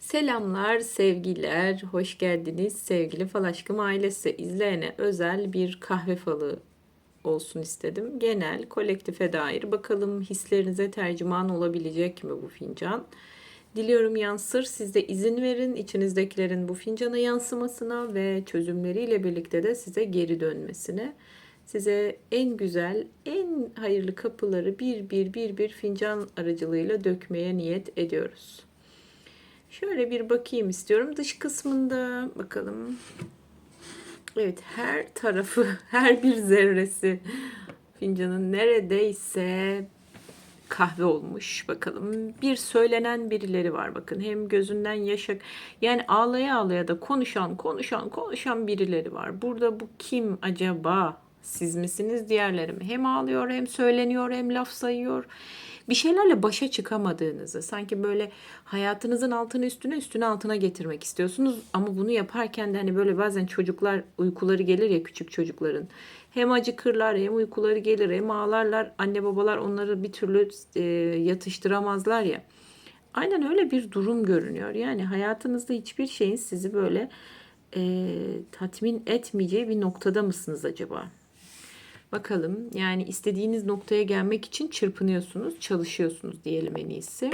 Selamlar, sevgiler, hoş geldiniz sevgili fal aşkım ailesi. İzleyene özel bir kahve falı olsun istedim. Genel, kolektife dair bakalım hislerinize tercüman olabilecek mi bu fincan? Diliyorum yansır. Siz de izin verin içinizdekilerin bu fincana yansımasına ve çözümleriyle birlikte de size geri dönmesine. Size en güzel, en hayırlı kapıları bir bir bir bir fincan aracılığıyla dökmeye niyet ediyoruz. Şöyle bir bakayım istiyorum. Dış kısmında bakalım. Evet her tarafı, her bir zerresi fincanın neredeyse kahve olmuş bakalım. Bir söylenen birileri var bakın. Hem gözünden yaş ak- yani ağlaya ağlaya da konuşan, konuşan, konuşan birileri var. Burada bu kim acaba? Siz misiniz diğerleri mi? Hem ağlıyor hem söyleniyor hem laf sayıyor. Bir şeylerle başa çıkamadığınızı, sanki böyle hayatınızın altını üstüne üstüne altına getirmek istiyorsunuz. Ama bunu yaparken de hani böyle bazen çocuklar uykuları gelir ya küçük çocukların. Hem acıkırlar hem uykuları gelir hem ağlarlar. Anne babalar onları bir türlü e, yatıştıramazlar ya. Aynen öyle bir durum görünüyor. Yani hayatınızda hiçbir şeyin sizi böyle e, tatmin etmeyeceği bir noktada mısınız acaba? Bakalım yani istediğiniz noktaya gelmek için çırpınıyorsunuz, çalışıyorsunuz diyelim en iyisi.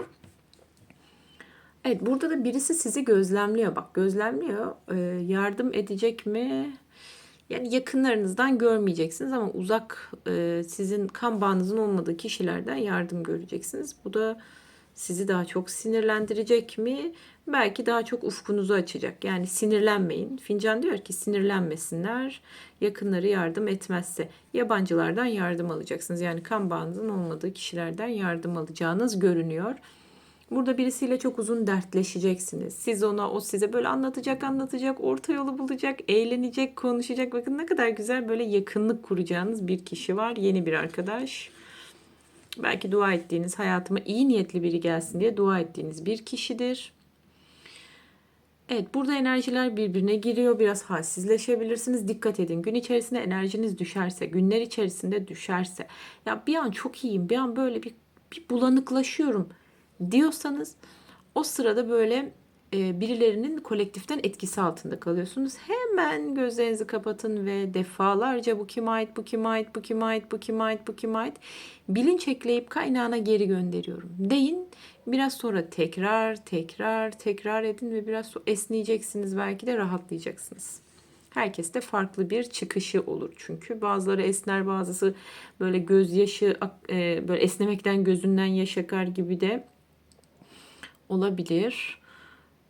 Evet burada da birisi sizi gözlemliyor. Bak gözlemliyor. Ee, yardım edecek mi? Yani yakınlarınızdan görmeyeceksiniz ama uzak e, sizin kan bağınızın olmadığı kişilerden yardım göreceksiniz. Bu da sizi daha çok sinirlendirecek mi? Belki daha çok ufkunuzu açacak. Yani sinirlenmeyin. Fincan diyor ki sinirlenmesinler. Yakınları yardım etmezse yabancılardan yardım alacaksınız. Yani kan bağınızın olmadığı kişilerden yardım alacağınız görünüyor. Burada birisiyle çok uzun dertleşeceksiniz. Siz ona, o size böyle anlatacak, anlatacak, orta yolu bulacak, eğlenecek, konuşacak. Bakın ne kadar güzel böyle yakınlık kuracağınız bir kişi var. Yeni bir arkadaş. Belki dua ettiğiniz hayatıma iyi niyetli biri gelsin diye dua ettiğiniz bir kişidir. Evet burada enerjiler birbirine giriyor. Biraz halsizleşebilirsiniz. Dikkat edin. Gün içerisinde enerjiniz düşerse, günler içerisinde düşerse, ya bir an çok iyiyim, bir an böyle bir, bir bulanıklaşıyorum diyorsanız o sırada böyle birilerinin kolektiften etkisi altında kalıyorsunuz. Hemen gözlerinizi kapatın ve defalarca bu kime ait, bu kime ait, bu kime ait, bu kime ait, bu kime ait bilinç ekleyip kaynağına geri gönderiyorum deyin. Biraz sonra tekrar, tekrar, tekrar edin ve biraz sonra esneyeceksiniz belki de rahatlayacaksınız. Herkes de farklı bir çıkışı olur çünkü. Bazıları esner, bazısı böyle gözyaşı, e, böyle esnemekten gözünden yaş akar gibi de olabilir.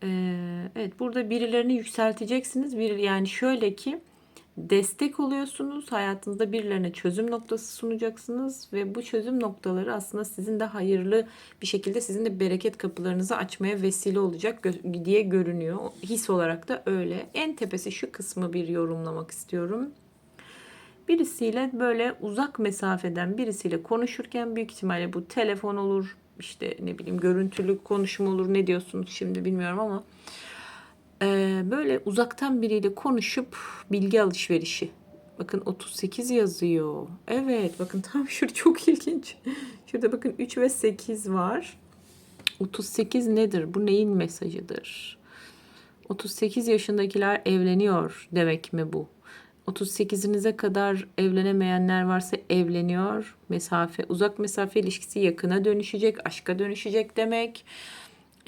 Ee, evet burada birilerini yükselteceksiniz. Bir, yani şöyle ki destek oluyorsunuz. Hayatınızda birilerine çözüm noktası sunacaksınız ve bu çözüm noktaları aslında sizin de hayırlı bir şekilde sizin de bereket kapılarınızı açmaya vesile olacak diye görünüyor. His olarak da öyle. En tepesi şu kısmı bir yorumlamak istiyorum. Birisiyle böyle uzak mesafeden birisiyle konuşurken büyük ihtimalle bu telefon olur, işte ne bileyim görüntülü konuşma olur ne diyorsunuz şimdi bilmiyorum ama e, böyle uzaktan biriyle konuşup bilgi alışverişi. Bakın 38 yazıyor. Evet bakın tam şurada çok ilginç. Şurada bakın 3 ve 8 var. 38 nedir? Bu neyin mesajıdır? 38 yaşındakiler evleniyor demek mi bu? 38'inize kadar evlenemeyenler varsa evleniyor. Mesafe, uzak mesafe ilişkisi yakına dönüşecek, aşka dönüşecek demek.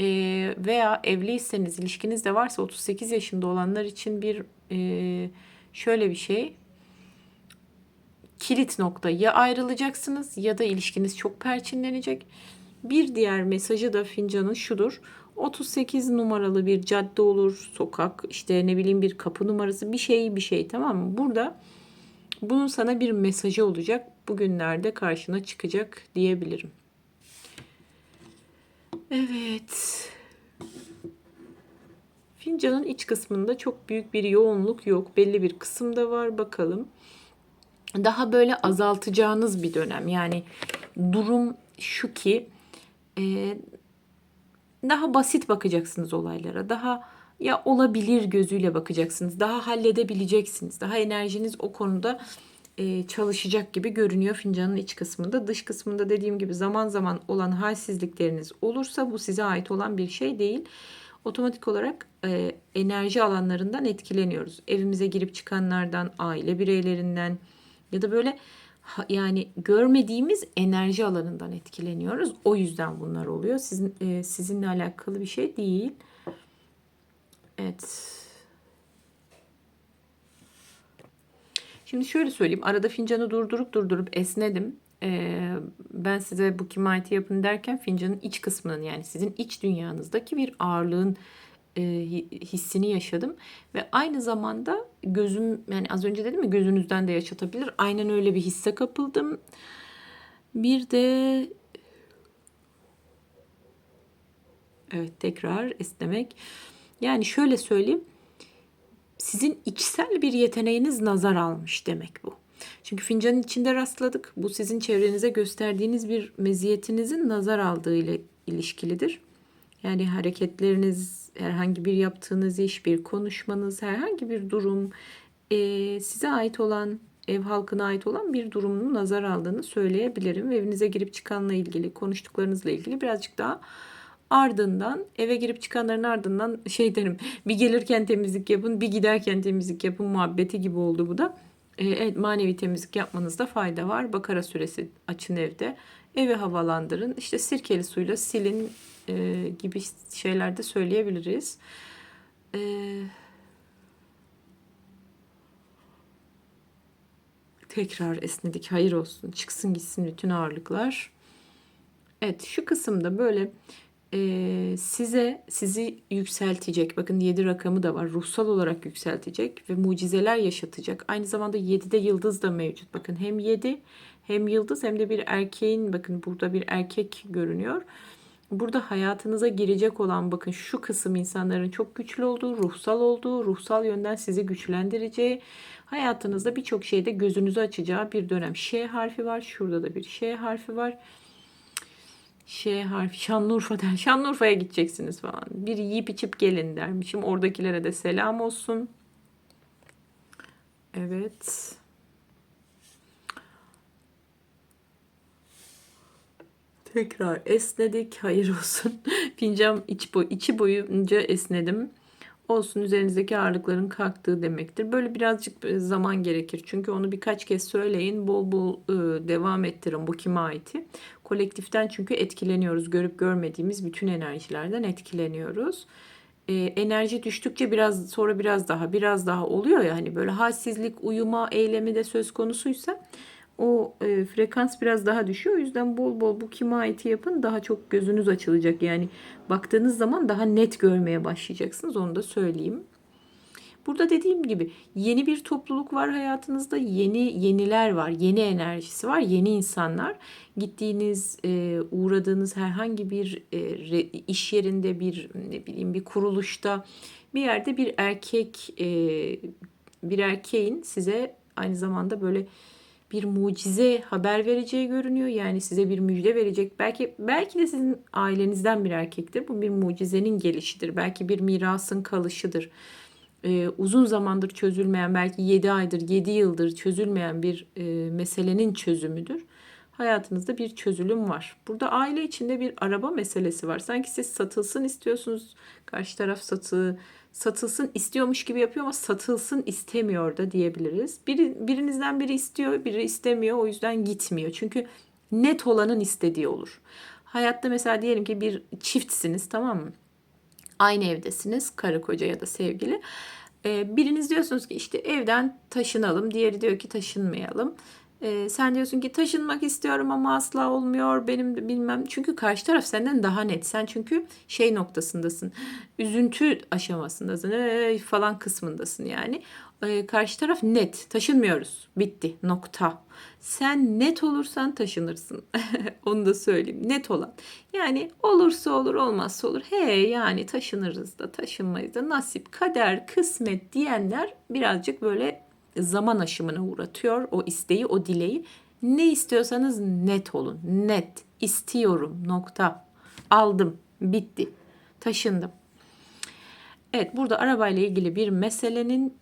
Ee, veya evliyseniz, ilişkiniz de varsa 38 yaşında olanlar için bir e, şöyle bir şey. Kilit nokta ya ayrılacaksınız ya da ilişkiniz çok perçinlenecek. Bir diğer mesajı da fincanın şudur. 38 numaralı bir cadde olur, sokak, işte ne bileyim bir kapı numarası, bir şey bir şey tamam mı? Burada bunun sana bir mesajı olacak. Bugünlerde karşına çıkacak diyebilirim. Evet. Fincanın iç kısmında çok büyük bir yoğunluk yok. Belli bir kısımda var bakalım. Daha böyle azaltacağınız bir dönem. Yani durum şu ki e, daha basit bakacaksınız olaylara. Daha ya olabilir gözüyle bakacaksınız. Daha halledebileceksiniz. Daha enerjiniz o konuda e, çalışacak gibi görünüyor fincanın iç kısmında. Dış kısmında dediğim gibi zaman zaman olan halsizlikleriniz olursa bu size ait olan bir şey değil. otomatik olarak e, enerji alanlarından etkileniyoruz. Evimize girip çıkanlardan, aile bireylerinden ya da böyle yani görmediğimiz enerji alanından etkileniyoruz. O yüzden bunlar oluyor. Sizin e, sizinle alakalı bir şey değil. Evet. Şimdi şöyle söyleyeyim. Arada fincanı durdurup durdurup esnedim. Ee, ben size bu kimayeti yapın derken fincanın iç kısmının yani sizin iç dünyanızdaki bir ağırlığın e, hi- hissini yaşadım. Ve aynı zamanda gözüm yani az önce dedim ya gözünüzden de yaşatabilir. Aynen öyle bir hisse kapıldım. Bir de evet tekrar esnemek. Yani şöyle söyleyeyim sizin içsel bir yeteneğiniz nazar almış demek bu. Çünkü fincanın içinde rastladık. Bu sizin çevrenize gösterdiğiniz bir meziyetinizin nazar aldığı ile ilişkilidir. Yani hareketleriniz, herhangi bir yaptığınız iş, bir konuşmanız, herhangi bir durum eee, size ait olan, ev halkına ait olan bir durumun nazar aldığını söyleyebilirim. Ve evinize girip çıkanla ilgili, konuştuklarınızla ilgili birazcık daha ardından eve girip çıkanların ardından şey derim bir gelirken temizlik yapın bir giderken temizlik yapın muhabbeti gibi oldu bu da. Ee, evet manevi temizlik yapmanızda fayda var. Bakara süresi açın evde. Evi havalandırın. İşte sirkeli suyla silin e, gibi şeyler de söyleyebiliriz. Ee, tekrar esnedik. Hayır olsun. Çıksın gitsin bütün ağırlıklar. Evet şu kısımda böyle e, size sizi yükseltecek. Bakın 7 rakamı da var. Ruhsal olarak yükseltecek ve mucizeler yaşatacak. Aynı zamanda 7'de yıldız da mevcut. Bakın hem 7 hem yıldız hem de bir erkeğin bakın burada bir erkek görünüyor. Burada hayatınıza girecek olan bakın şu kısım insanların çok güçlü olduğu, ruhsal olduğu, ruhsal yönden sizi güçlendireceği, hayatınızda birçok şeyde gözünüzü açacağı bir dönem. Ş harfi var. Şurada da bir Ş harfi var. Ş harfi Şanlıurfa der. Şanlıurfa'ya gideceksiniz falan. Bir yiyip içip gelin dermişim. Oradakilere de selam olsun. Evet. Tekrar esnedik. Hayır olsun. Fincan iç boy, içi boyunca esnedim. Olsun üzerinizdeki ağırlıkların kalktığı demektir. Böyle birazcık e, zaman gerekir. Çünkü onu birkaç kez söyleyin. Bol bol e, devam ettirin bu kime aiti. Kolektiften çünkü etkileniyoruz. Görüp görmediğimiz bütün enerjilerden etkileniyoruz. E, enerji düştükçe biraz sonra biraz daha biraz daha oluyor ya hani böyle halsizlik, uyuma eylemi de söz konusuysa o e, frekans biraz daha düşüyor. O yüzden bol bol bu kime aiti yapın daha çok gözünüz açılacak. Yani baktığınız zaman daha net görmeye başlayacaksınız. Onu da söyleyeyim. Burada dediğim gibi yeni bir topluluk var hayatınızda. Yeni yeniler var. Yeni enerjisi var. Yeni insanlar. Gittiğiniz, e, uğradığınız herhangi bir e, re- iş yerinde bir ne bileyim bir kuruluşta bir yerde bir erkek e, bir erkeğin size aynı zamanda böyle bir mucize haber vereceği görünüyor. Yani size bir müjde verecek. Belki belki de sizin ailenizden bir erkektir. Bu bir mucizenin gelişidir. Belki bir mirasın kalışıdır. Ee, uzun zamandır çözülmeyen, belki 7 aydır, 7 yıldır çözülmeyen bir e, meselenin çözümüdür. Hayatınızda bir çözülüm var. Burada aile içinde bir araba meselesi var. Sanki siz satılsın istiyorsunuz. Karşı taraf satı satılsın istiyormuş gibi yapıyor ama satılsın istemiyor da diyebiliriz. Biri, birinizden biri istiyor, biri istemiyor. O yüzden gitmiyor. Çünkü net olanın istediği olur. Hayatta mesela diyelim ki bir çiftsiniz tamam mı? Aynı evdesiniz karı koca ya da sevgili. Ee, biriniz diyorsunuz ki işte evden taşınalım. Diğeri diyor ki taşınmayalım. Ee, sen diyorsun ki taşınmak istiyorum ama asla olmuyor benim bilmem. Çünkü karşı taraf senden daha net. Sen çünkü şey noktasındasın. Üzüntü aşamasındasın ee, falan kısmındasın yani. Ee, karşı taraf net. Taşınmıyoruz. Bitti. Nokta. Sen net olursan taşınırsın. Onu da söyleyeyim. Net olan. Yani olursa olur olmazsa olur. He yani taşınırız da taşınmayız da nasip, kader, kısmet diyenler birazcık böyle zaman aşımına uğratıyor o isteği, o dileği. Ne istiyorsanız net olun. Net. istiyorum. Nokta. Aldım. Bitti. Taşındım. Evet burada arabayla ilgili bir meselenin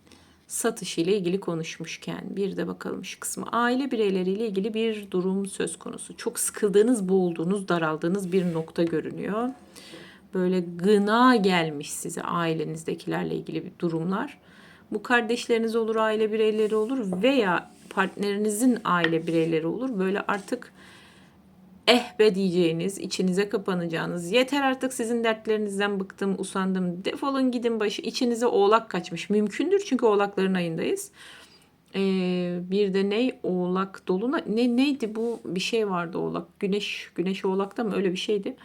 satışı ile ilgili konuşmuşken bir de bakalım şu kısmı. Aile bireyleriyle ilgili bir durum söz konusu. Çok sıkıldığınız, boğulduğunuz, daraldığınız bir nokta görünüyor. böyle gına gelmiş size ailenizdekilerle ilgili bir durumlar. Bu kardeşleriniz olur, aile bireyleri olur veya partnerinizin aile bireyleri olur. Böyle artık eh be diyeceğiniz, içinize kapanacağınız, yeter artık sizin dertlerinizden bıktım, usandım, defolun gidin başı, içinize oğlak kaçmış. Mümkündür çünkü oğlakların ayındayız. Ee, bir de ne oğlak doluna ne neydi bu? Bir şey vardı oğlak. Güneş güneş oğlakta mı? Öyle bir şeydi.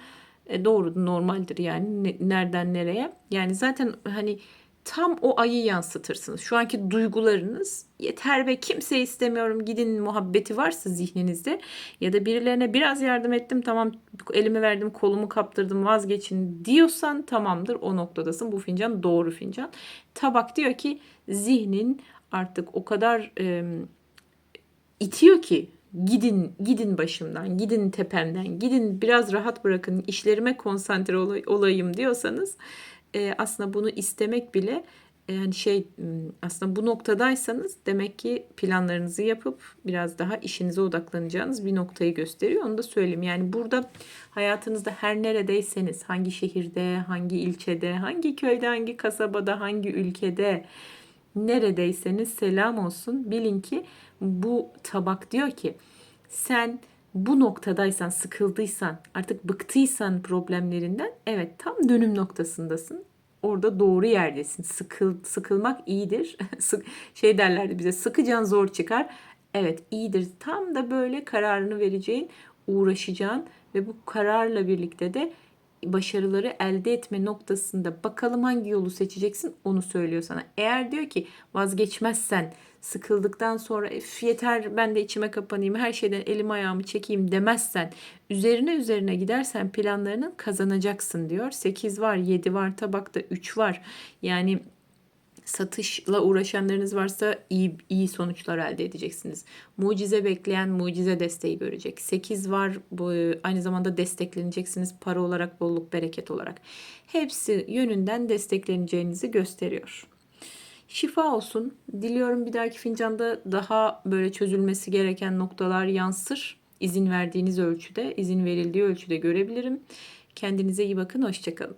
E, doğru normaldir yani. Ne- nereden nereye? Yani zaten hani tam o ayı yansıtırsınız. Şu anki duygularınız yeter ve kimse istemiyorum gidin muhabbeti varsa zihninizde ya da birilerine biraz yardım ettim tamam elimi verdim kolumu kaptırdım vazgeçin diyorsan tamamdır o noktadasın. Bu fincan doğru fincan. Tabak diyor ki zihnin artık o kadar e, itiyor ki gidin gidin başımdan, gidin tepemden, gidin biraz rahat bırakın, işlerime konsantre olay- olayım diyorsanız e, aslında bunu istemek bile e, hani şey aslında bu noktadaysanız demek ki planlarınızı yapıp biraz daha işinize odaklanacağınız bir noktayı gösteriyor. Onu da söyleyeyim. Yani burada hayatınızda her neredeyseniz, hangi şehirde, hangi ilçede, hangi köyde, hangi kasabada, hangi ülkede neredeyseniz selam olsun. Bilin ki bu tabak diyor ki sen bu noktadaysan, sıkıldıysan, artık bıktıysan problemlerinden evet tam dönüm noktasındasın. Orada doğru yerdesin. Sıkıl, sıkılmak iyidir. Şey derlerdi bize sıkıcan zor çıkar. Evet iyidir. Tam da böyle kararını vereceğin, uğraşacağın ve bu kararla birlikte de başarıları elde etme noktasında bakalım hangi yolu seçeceksin onu söylüyor sana. Eğer diyor ki vazgeçmezsen sıkıldıktan sonra "Üf, yeter ben de içime kapanayım her şeyden elim ayağımı çekeyim demezsen üzerine üzerine gidersen planlarını kazanacaksın diyor. 8 var 7 var tabakta 3 var yani satışla uğraşanlarınız varsa iyi iyi sonuçlar elde edeceksiniz. Mucize bekleyen mucize desteği görecek. 8 var bu aynı zamanda destekleneceksiniz para olarak, bolluk, bereket olarak. Hepsi yönünden destekleneceğinizi gösteriyor. Şifa olsun. Diliyorum bir dahaki fincanda daha böyle çözülmesi gereken noktalar yansır. İzin verdiğiniz ölçüde, izin verildiği ölçüde görebilirim. Kendinize iyi bakın, hoşçakalın.